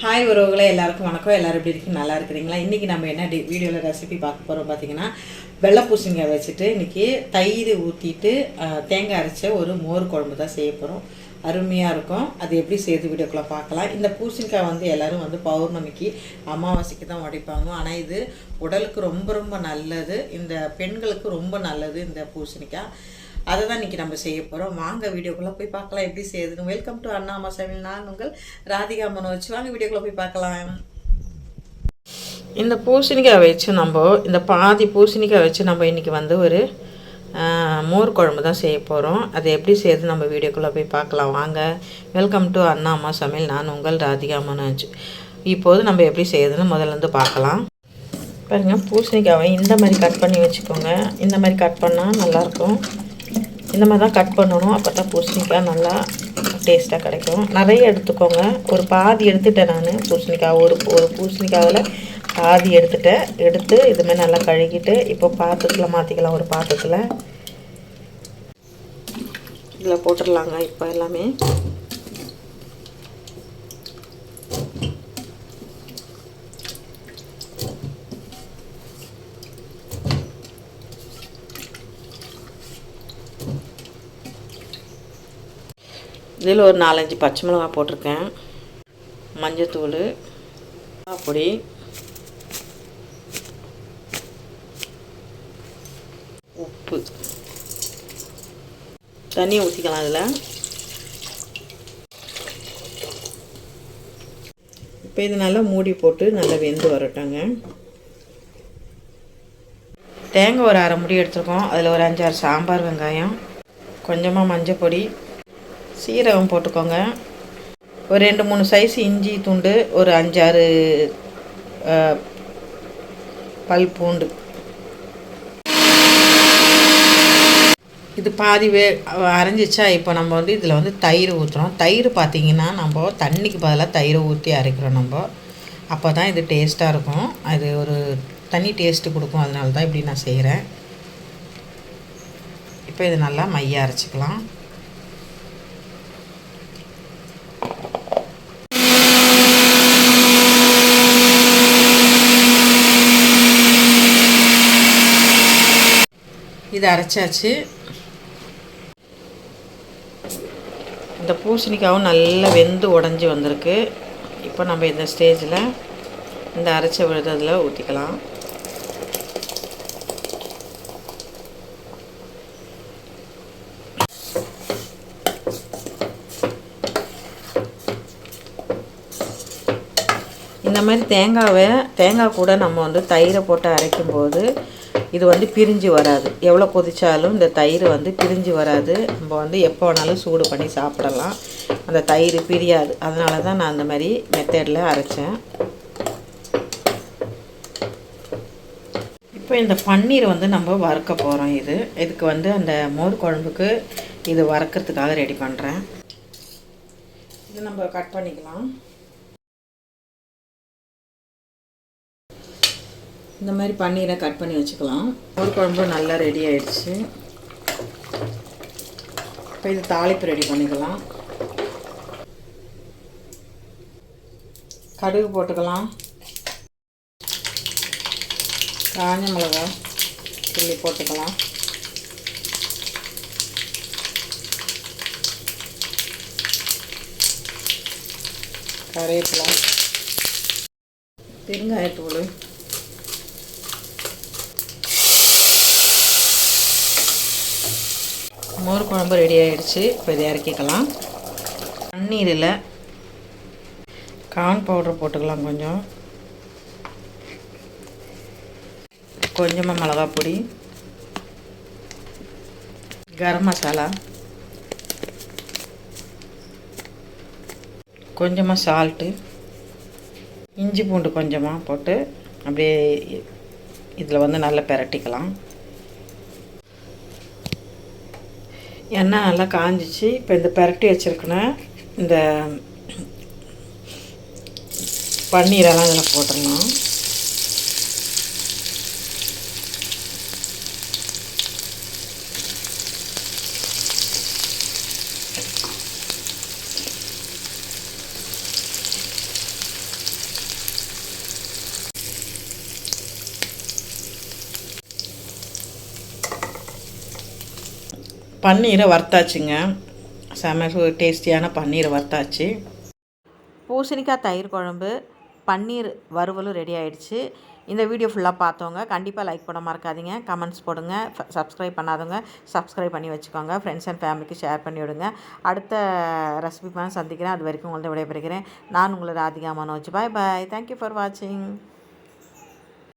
Hi உறவுகளை எல்லாருக்கும் வணக்கம். எல்லாரும் எப்படி இருக்கு நல்லா இருக்கிறீங்களா? இன்றைக்கி நம்ம என்ன டி வீடியோவில் ரெசிபி பார்க்க போகிறோம் பார்த்தீங்கன்னா வெள்ளை பூசணிக்காய் வச்சுட்டு இன்றைக்கி தயிர் ஊற்றிட்டு தேங்காய் அரைச்ச ஒரு மோர் குழம்பு தான் செய்ய போகிறோம் அருமையாக இருக்கும். அது எப்படி செய்து வீடியோக்குள்ளே பார்க்கலாம். இந்த பூசணிக்காய் வந்து எல்லாரும் வந்து பௌர்ணமிக்கு அமாவாசைக்கு தான் உடைப்பாங்க. ஆனால் இது உடலுக்கு ரொம்ப ரொம்ப நல்லது. இந்த பெண்களுக்கு ரொம்ப நல்லது இந்த பூசணிக்காய். அதை தான் இன்றைக்கி நம்ம செய்ய போகிறோம் வாங்க வீடியோக்குள்ளே போய் பார்க்கலாம். எப்படி செய்யுதுன்னு. வெல்கம் டு அண்ணாமா சமையல். நான் உங்கள் ராதிகா மனோஜ். வாங்க வீடியோக்குள்ளே போய் பார்க்கலாம். இந்த பூசணிக்காய் வச்சு நம்ம இந்த பாதி பூசணிக்காய் வச்சு நம்ம இன்றைக்கி வந்து ஒரு மோர் குழம்பு தான் செய்ய போகிறோம் அதை எப்படி செய்யுது நம்ம வீடியோக்குள்ளே போய் பார்க்கலாம். வாங்க வெல்கம் டு அண்ணா அம்மா சமையல். நான் உங்கள் ராதிகா மனோஜ். இப்போது நம்ம எப்படி செய்யுதுன்னு முதல்ல இருந்து பார்க்கலாம். பாருங்கள் பூசணிக்காவை இந்த மாதிரி கட் பண்ணி வச்சுக்கோங்க. இந்த மாதிரி கட் பண்ணால் நல்லாயிருக்கும் இந்த மாதிரி தான் கட் பண்ணணும். அப்போ தான் பூசணிக்காய் நல்லா டேஸ்ட்டாக கிடைக்கும். நிறைய எடுத்துக்கோங்க. ஒரு பாதி எடுத்துட்டேன் நான் பூசணிக்காய். ஒரு ஒரு பூசணிக்காவில் பாதி எடுத்துட்டேன். எடுத்து இதுமாதிரி நல்லா கழுகிட்டு இப்போ பாத்திரத்தில் மாற்றிக்கலாம் ஒரு பாத்திரத்தில். இதில் போட்டுடலாங்க. இப்போ எல்லாமே. இதில் ஒரு நாலஞ்சு பச்சை மிளகாய் போட்டிருக்கேன். மஞ்சத்தூள் பொடி. உப்பு. தண்ணி ஊற்றிக்கலாம் அதில் இப்போ இது நல்லா மூடி போட்டு நல்லா வெந்து வரட்டோங்க தேங்காய் ஒரு அரை முடி எடுத்துருக்கோம். அதில் ஒரு அஞ்சாறு சாம்பார் வெங்காயம் கொஞ்சமாக மஞ்சள் பொடி சீரகம் போட்டுக்கோங்க. ஒரு ரெண்டு மூணு சைஸ் இஞ்சி துண்டு ஒரு அஞ்சாறு பல் பூண்டு. இது பாதி வே அரைஞ்சிச்சா இப்போ நம்ம வந்து இதில் வந்து தயிர் ஊற்றுறோம் தயிர் பார்த்திங்கன்னா நம்ம தண்ணிக்கு பதிலாக தயிரை ஊற்றி அரைக்கிறோம் நம்ம. அப்போ தான் இது டேஸ்ட்டாக இருக்கும். அது ஒரு தனி டேஸ்ட்டு கொடுக்கும். அதனால தான் இப்படி நான் செய்கிறேன் இப்போ இது நல்லா மைய அரைச்சிக்கலாம். இது அரைச்சாச்சு. இந்த பூசணிக்காவும் நல்லா வெந்து உடஞ்சி வந்திருக்கு. இப்போ நம்ம இந்த ஸ்டேஜில் இந்த அரைச்ச விழுததில் ஊற்றிக்கலாம் இந்த மாதிரி தேங்காவை தேங்காய் கூட நம்ம வந்து தயிரை போட்டு அரைக்கும்போது இது வந்து பிரிஞ்சு வராது. எவ்வளோ கொதித்தாலும் இந்த தயிர் வந்து பிரிஞ்சு வராது. நம்ம வந்து எப்போ வேணாலும் சூடு பண்ணி சாப்பிடலாம். அந்த தயிர் பிரியாது. அதனால தான் நான் அந்த மாதிரி மெத்தடில் அரைச்சேன். இப்போ இந்த பன்னீர் வந்து நம்ம வறுக்க போகிறோம் இது. இதுக்கு வந்து அந்த மோர் குழம்புக்கு இது வறுக்கிறதுக்காக ரெடி பண்ணுறேன் இது நம்ம கட் பண்ணிக்கலாம். இந்த மாதிரி பன்னீரை கட் பண்ணி வச்சுக்கலாம். ஒரு குழம்பு நல்லா ரெடி ஆயிடுச்சு. இப்போ இது தாளிப்பு ரெடி பண்ணிக்கலாம். கடுகு போட்டுக்கலாம். காஞ்ச மிளகா கிள்ளி போட்டுக்கலாம். கருவேப்பிலை. பெருங்காயத்தூள் மோர் குழம்பு ரெடி ஆயிடுச்சு. இப்போ இதை இறக்கிக்கலாம். தண்ணீரில் கார்ன் பவுடர் போட்டுக்கலாம் கொஞ்சம். கொஞ்சமாக மிளகா பொடி. கரம் மசாலா. கொஞ்சமாக சால்ட்டு இஞ்சி பூண்டு கொஞ்சமாக போட்டு அப்படியே இதில் வந்து நல்லா பிரட்டிக்கலாம். எண்ணெய் நல்லா காஞ்சிச்சு. இப்போ இந்த பிரட்டி வச்சுருக்கேன் இந்த பன்னீரெல்லாம் இதில் போட்டுடலாம் பன்னீரை வறுத்தாச்சுங்க. செம டேஸ்டியான பன்னீரை வறுத்தாச்சு. பூசணிக்காய் தயிர் குழம்பு பன்னீர் வறுவலும் ரெடி ஆகிடுச்சு இந்த வீடியோ ஃபுல்லாக பார்த்தவங்க கண்டிப்பாக லைக் பண்ண மறக்காதீங்க. கமெண்ட்ஸ் போடுங்க. சப்ஸ்கிரைப் பண்ணாதவங்க சப்ஸ்கிரைப் பண்ணி வச்சுக்கோங்க. ஃப்ரெண்ட்ஸ் அண்ட் ஃபேமிலிக்கு ஷேர் பண்ணி விடுங்க. அடுத்த ரெசிபி சந்திக்கிறேன். அது வரைக்கும் உங்கள்ட்ட விடைபெறுகிறேன். நான் உங்களை Radhika Manoj. Bye bye thank you for வாட்சிங்